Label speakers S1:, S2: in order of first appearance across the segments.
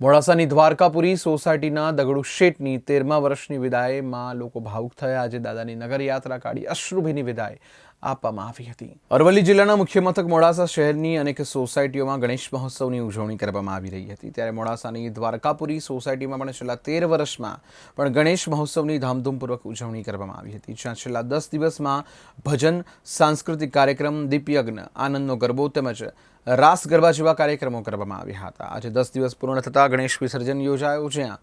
S1: મોડાસાની દ્વારકાપુરી સોસાયટીના દગડુ શેઠની તેરમા વર્ષની વિદાયમાં લોકો ભાવુક થયા. આજે દાદાની નગર યાત્રા કાઢી અશ્રુભીની વિદાય. આપવામાં આવી હતી. અરવલ્લી જિલ્લાના મુખ્ય મથક મોડાસા શહેરની અનેક સોસાયટીઓમાં ગણેશ મહોત્સવની ઉજવણી કરવામાં આવી રહી હતી. ત્યારે મોડાસાની દ્વારકાપુરી સોસાયટીમાં પણ છેલ્લા તેર વર્ષમાં પણ ગણેશ મહોત્સવની ધામધૂમપૂર્વક ઉજવણી કરવામાં આવી હતી. જ્યાં છેલ્લા દસ દિવસમાં ભજન, સાંસ્કૃતિક કાર્યક્રમ, દીપયજ્ઞ, આનંદનો ગરબો તેમજ રાસ ગરબા જેવા કાર્યક્રમો કરવામાં આવ્યા હતા. આજે દસ દિવસ પૂર્ણ થતાં ગણેશ વિસર્જન યોજાયું. જ્યાં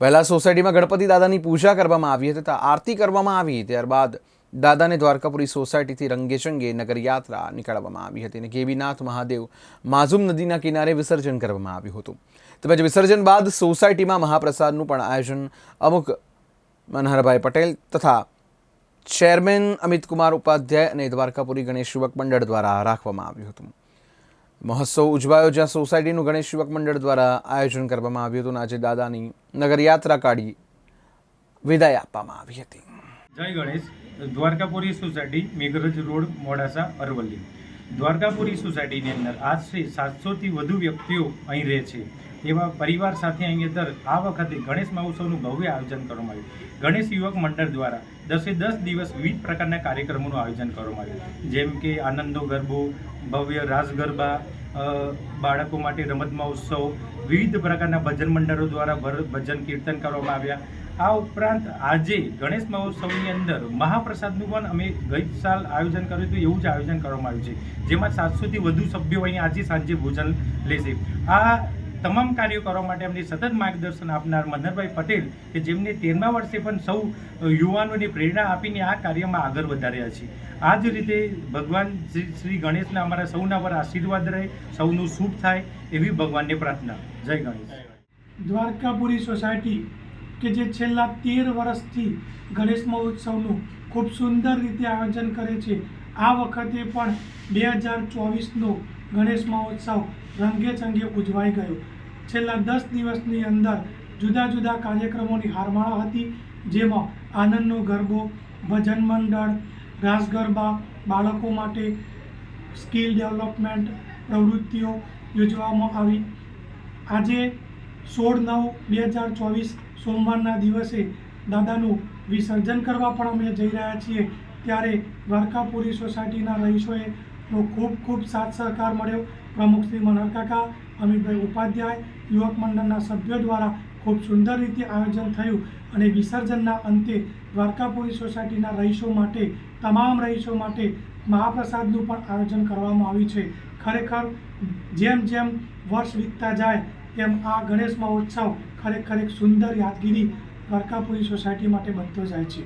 S1: પહેલાં સોસાયટીમાં ગણપતિ દાદાની પૂજા કરવામાં આવી હતી તથા આરતી કરવામાં આવી. ત્યારબાદ દાદાને દ્વારકાપુરી સોસાયટીથી રંગેચંગે નગરયાત્રા નીકળવામાં આવી હતી અને કેવીનાથ મહાદેવ માઝુમ નદીના કિનારે વિસર્જન કરવામાં આવ્યું હતું. તેમજ વિસર્જન બાદ સોસાયટીમાં મહાપ્રસાદનું પણ આયોજન અમુક મનહરભાઈ પટેલ તથા ચેરમેન અમિત કુમાર ઉપાધ્યાય અને દ્વારકાપુરી ગણેશ યુવક મંડળ દ્વારા રાખવામાં આવ્યું હતું. મહોત્સવ ઉજવાયો જ્યાં સોસાયટીનું ગણેશ યુવક મંડળ દ્વારા આયોજન કરવામાં આવ્યું હતું આજે દાદાની નગરયાત્રા કાઢી વિદાય આપવામાં આવી હતી.
S2: જય Ganesh. Dwarkapuri society, Meghraj road, Modasa, Aravalli. Dwarkapuri સોસાયટીની અંદર આશરે સાતસોથી વધુ વ્યક્તિઓ અહીં રહે છે. એવા પરિવાર સાથે અહીં અંદર આ વખતે ગણેશ મહોત્સવનું ભવ્ય આયોજન કરવામાં આવ્યું. ગણેશ યુવક મંડળ દ્વારા દસે દસ દિવસ વિવિધ પ્રકારના કાર્યક્રમોનું આયોજન કરવામાં આવ્યું. જેમ કે આનંદો ગરબો, ભવ્ય રાસ ગરબા બાળકો માટે રમત મહોત્સવ, વિવિધ પ્રકારના ભજન મંડળો દ્વારા ભજન કીર્તન કરવામાં આવ્યા. આ ઉપરાંત આજે ગણેશ મહોત્સવની અંદર મહાપ્રસાદનું પણ અમે ગઈ સાલ આયોજન કર્યું હતું, એવું જ આયોજન કરવામાં આવ્યું છે. જેમાં સાતસોથી વધુ સભ્યો અહીં આજે સાંજે ભોજન લેશે. આ તમામ કાર્યો કરવા માટે અમને સતત માર્ગદર્શન આપનાર મનહરભાઈ પટેલ કે જેમને તેરમા વર્ષે પણ સૌ યુવાનોને પ્રેરણા આપીને આ કાર્યમાં આગળ વધાર્યા છે. આ જ રીતે ભગવાન શ્રી શ્રી ગણેશના અમારા સૌના પર આશીર્વાદ રહે, સૌનું શુભ થાય એવી ભગવાનને પ્રાર્થના. જય ગણેશ.
S3: દ્વારકાપુરી સોસાયટી કે જે છેલ્લા તેર વર્ષથી ગણેશ મહોત્સવનું ખૂબ સુંદર રીતે આયોજન કરે છે. આ વખતે પણ બે હજાર ચોવીસનો ગણેશ મહોત્સવ રંગે ચંગે ઉજવાઈ ગયો. છેલ્લા દસ દિવસની અંદર જુદા જુદા કાર્યક્રમોની હારમાળા હતી, જેમાં આનંદનો ગરબો, ભજન મંડળ રાસ ગરબા બાળકો માટે સ્કિલ ડેવલપમેન્ટ પ્રવૃત્તિઓ યોજવામાં આવી. આજે સોળ નવ બે હજાર ચોવીસ સોમવારના દિવસે દાદાનું વિસર્જન કરવા પણ અમે જઈ રહ્યા છીએ. ત્યારે દ્વારકાપુરી સોસાયટીના રહીશોએ નો ખૂબ ખૂબ સાથ સહકાર મળ્યો. પ્રમુખ શ્રી મનરકાકા અમિતભાઈ ઉપાધ્યાય, યુવક મંડળના સભ્યો દ્વારા ખૂબ સુંદર રીતે આયોજન થયું અને વિસર્જનના અંતે દ્વારકાપુરી સોસાયટીના રહીશો માટે, તમામ રહીશો માટે મહાપ્રસાદનું પણ આયોજન કરવામાં આવ્યું છે. ખરેખર, જેમ જેમ વર્ષ વીતતા જાય, તેમ આ ગણેશ મહોત્સવ ખરેખર એક સુંદર યાદગીરી દ્વારકાપુરી સોસાયટી માટે બનતો જાય છે.